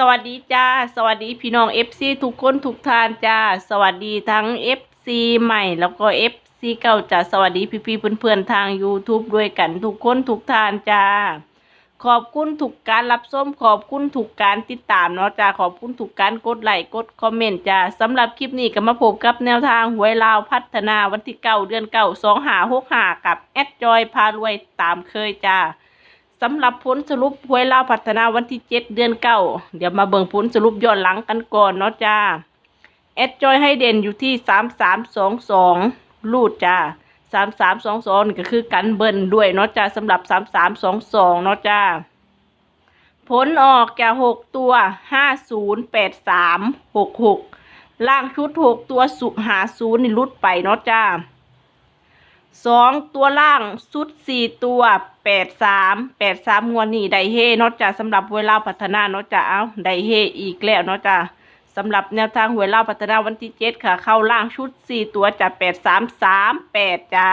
สวัสดีจ้า สวัสดีพี่น้อง FC ทุกคนทุกท่านจ้า สวัสดีทั้ง FC ใหม่แล้วก็ FC เก่าจ้า สวัสดีพี่ๆเพื่อนๆทาง YouTube ด้วยกันทุกคนทุกท่านจ้า ขอบคุณทุกการรับชมขอบคุณทุกการติดตามเนาะจ้าขอบคุณทุกการกดไลค์กดคอมเมนต์จ้าสำหรับคลิปนี้ก็มาพบกับแนวทางหวยลาวพัฒนาวันที่เก้าเดือนเก้าสองหาหกหากับแอดจอยพารวยตามเคยจ้า สำหรับผลสรุปหวยลาวพัฒนาวันที่เจ็ดเดือนเก้าเดี๋ยวมาเบิ่งผลสรุปย้อนหลังกันก่อนเนาะจ้าแอดจอยให้เด่นอยู่ที่สามสามสองสองลูดจ้าสามสามสองสองก็คือกันเบิ้ลด้วยเนาะจ้าสำหรับสามสามสองสองเนาะจ้าผลออกแก่หกตัวห้าศูนย์แปดสามหกหกล่างชุดหกตัวสุหาศูนย์นี่ลุดไปเนาะจ้า สองตัวล่างสุดสี่ตัวแปดสามแปดสามงวดนี้ไดเฮเนาะจ้ะสำหรับเวลาพัฒนาเนาะจ้ะเอาไดเฮอีกแล้วเนาะจ้ะสำหรับแนวทางหวยเล่าพัฒนาวันที่เจ็ดค่ะ เข้าล่างชุดสี่ตัวจ้ะแปดสามสามแปดจ้า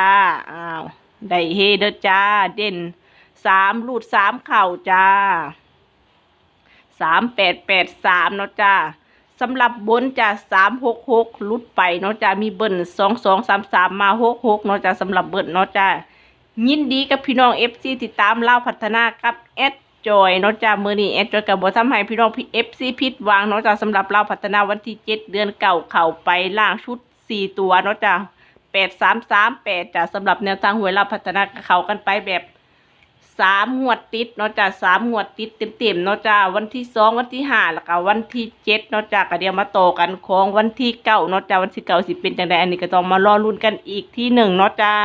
อ้าวไดเฮเด้อจ้า เด่นสามรูดสามเข่าจ้าสามแปดแปดสามเนาะจ้า สำหรับบนจะสามหกหกลุดไปเนาะจะมีเบิ้ลสองสองสามสามมาหกหกเนาะจะสำหรับเบิ้ลเนาะจะยินดีกับพี่น้องเอฟซีติดตามเล่าพัฒนากับแอดจอยเนาะจะมือนี้แอดจอยกับบททำให้พี่น้องพี่เอฟซีพิดวางเนาะจะสำหรับเล่าพัฒนาวันที่เจ็ดเดือนเก่าเข่าไปล่างชุดสี่ตัวเนาะจะแปดสามสามแปดจะสำหรับแนวทางหวยเล่าพัฒนาเขากันไปแบบ สามงวดติดเนาะจ้าสามงวดติดเต็มๆเนาะจ้าวันที่สองวันที่ห้าแล้วก็วันที่เจ็ดเนาะจ้าก็เดี๋ยวมาต่อกันของวันที่เก้าเนาะจ้าวันที่เก้าสิเป็นจังไดอันนี้ก็ต้องมารอลุ้นกันอีกที่หนึ่งเนาะจ้า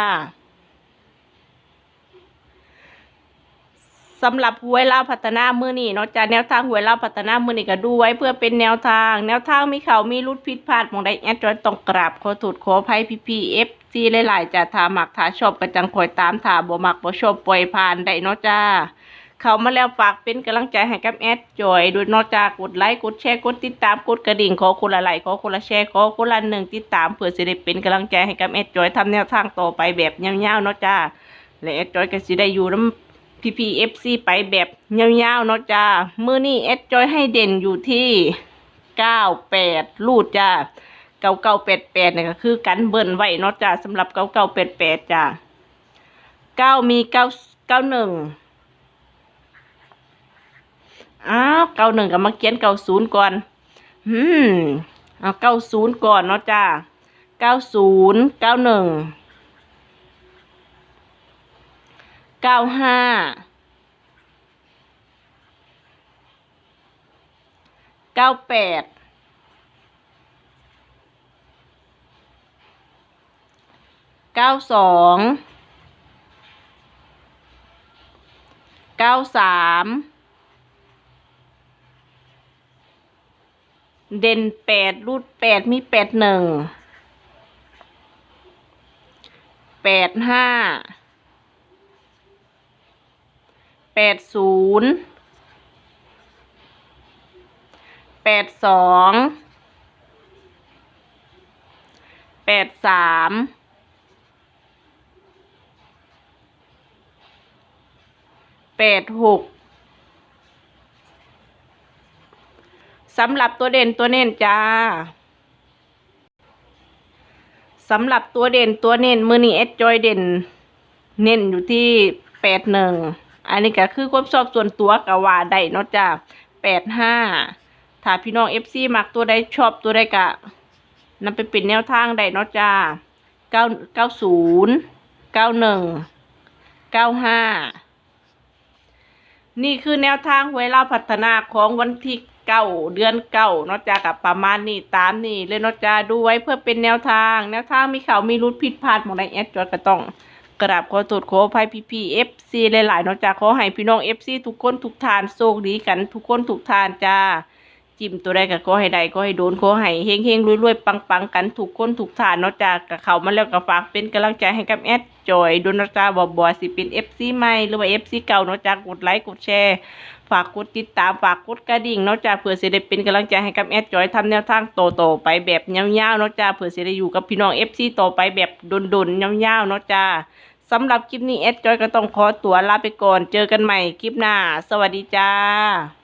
สำหรับหวยลาพัฒนามือนี้เนาะจ้าแนวทางหวยลาพัฒนามือนี้ก็ดูไว้เพื่อเป็นแนวทาง แนวทางมีเขามีรุดผิดพลาดมองใดแอดจอยต้องกราบขอโทษขอภัยพี่พีเอฟ ซีหลายๆจ้าถามักถาชอบก็จังคอยตามถาบ่มักบ่ชอบปล่อยผ่านได้เนาะจ้าเขามาแล้วฝากเป็นกำลังใจให้กับแอดจอยดยนอกจากกดไลค์กดแชร์กดติดตามกดกระดิ่งขอคนละไลค์ขอคนละแชร์ขอคนละหนึ่งติดตามเพื่อสิได้เป็นกำลังใจให้กับแอดจอยทำแนวทางต่อไปแบบยาวๆเนาะจ้าและแอดจอยก็สิได้อยู่น้ำพีพีเอฟซีไปแบบยาวๆเนาะจ้ามือนี้แอดจอยให้เด่นอยู่ที่เก้าแปดลูดจ้า เก้าเก้าแปดแปดเนี่ยก็คือกันเบิ้ลไว้เนาะจ้าสำหรับเก้าเก้าแปดแปดจ้าเก้ามีเก้าเก้าหนึ่งอ้าวเก้าหนึ่งกับมาเขียนเก้าศูนย์ก่อนอืมเอาเก้าศูนย์ก่อนเนาะจ้าเก้าศูนย์เก้าหนึ่งเก้าห้าเก้าแปด เก้าสองเก้าสามเด่นแปดรูดแปดมีแปดหนึ่งแปดห้าแปดศูนย์แปดสองแปดสาม แปดหกสำหรับตัวเด่นตัวเน้นจ้าสำหรับตัวเด่นตัวเน้นมือนี้เอสจอยเด่น เน้นอยู่ที่แปดหนึ่งอันนี้ก็คือความชอบส่วนตัวกะว่าได้เนาะจ้าแปดห้าถ้าพี่น้องเอฟซีมักตัวใดชอบตัวใดกะนำไปป็นแนวทางได้เนาะจ้าเก้าเก้าศูนย์เก้าหนึ่งเก้าห้า นี่คือแนวทางหวยเราพัฒนาของวันที่เก้าเดือนเก้าเนาะจ้ากับประมาณนี้ตามนี่เลยเนาะจ้าดูไว้เพื่อเป็นแนวทาง แนวทางมีข่าวมีรุดผิดพลาดหมองในแอดจอดก็ต้องกราบขอโทษขออภัยพี่พี่เอฟซีหลายๆเนาะจ้าขอให้พี่น้องเอฟซีทุกคนทุกทานโชคดีกันทุกคนทุกทานจ้า จิ้มตัวใดก็ขอให้ได้ก็ให้โดนขอให้เฮงเฮงรวยรวยปังปังกันทุกคนทุกทานเนาะจากกับเขามาแล้วก็ฝากเป็นกำลังใจให้กับแอดจอยดนเนาะจ้าบ่บ่สิเป็นเอฟซีใหม่หรือว่าเอฟซีเก่าเนาะจากกดไลค์กดแชร์ ฝากกดติดตามฝากกดกระดิ่งเนาะจ้าเพื่อเสิได้เป็นกำลังใจให้กับแอดจอยทำแนวทางโตๆไปแบบยาวๆเนาะจ้าเพื่อเสิได้อยู่กับพี่น้องเอฟซีต่อไปแบบดนๆยาวๆเนาะจ้าสำหรับคลิปนี้แอดจอยก็ต้องขอตัวลาไปก่อน เจอกันใหม่คลิปหน้า สวัสดีจ้า